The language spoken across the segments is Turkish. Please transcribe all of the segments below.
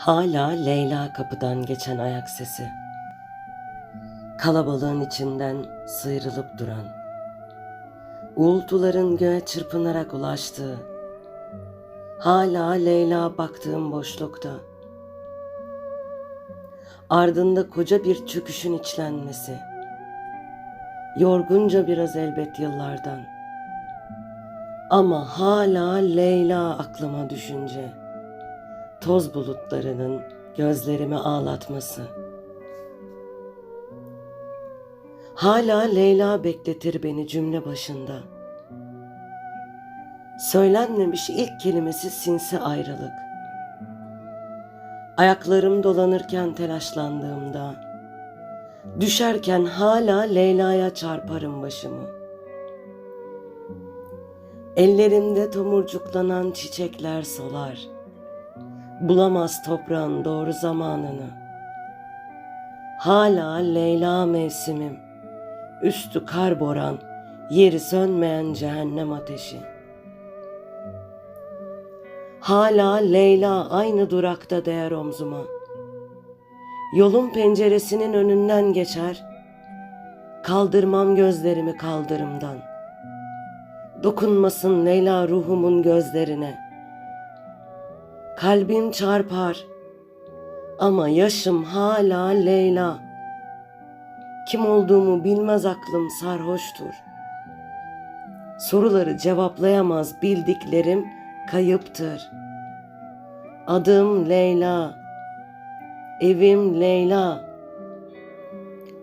Hala Leyla kapıdan geçen ayak sesi. Kalabalığın içinden sıyrılıp duran. Uğultuların göğe çırpınarak ulaştığı. Hala Leyla baktığım boşlukta. Ardında koca bir çöküşün içlenmesi. Yorgunca biraz elbet yıllardan. Ama hala Leyla aklıma düşünce toz bulutlarının gözlerimi ağlatması. Hala Leyla bekletir beni cümle başında. Söylenmemiş ilk kelimesi sinsi ayrılık. Ayaklarım dolanırken telaşlandığımda, düşerken hala Leyla'ya çarparım başımı. Ellerimde tomurcuklanan çiçekler solar.'' Bulamaz toprağın doğru zamanını. Hala Leyla mevsimim, üstü kar boran, yeri sönmeyen cehennem ateşi. Hala Leyla aynı durakta değer omzuma. Yolun penceresinin önünden geçer, kaldırmam gözlerimi kaldırımdan. Dokunmasın Leyla ruhumun gözlerine.'' Kalbim çarpar. Ama yaşım hala Leyla. Kim olduğumu bilmez aklım sarhoştur. Soruları cevaplayamaz bildiklerim kayıptır. Adım Leyla. Evim Leyla.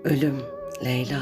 Ölüm Leyla.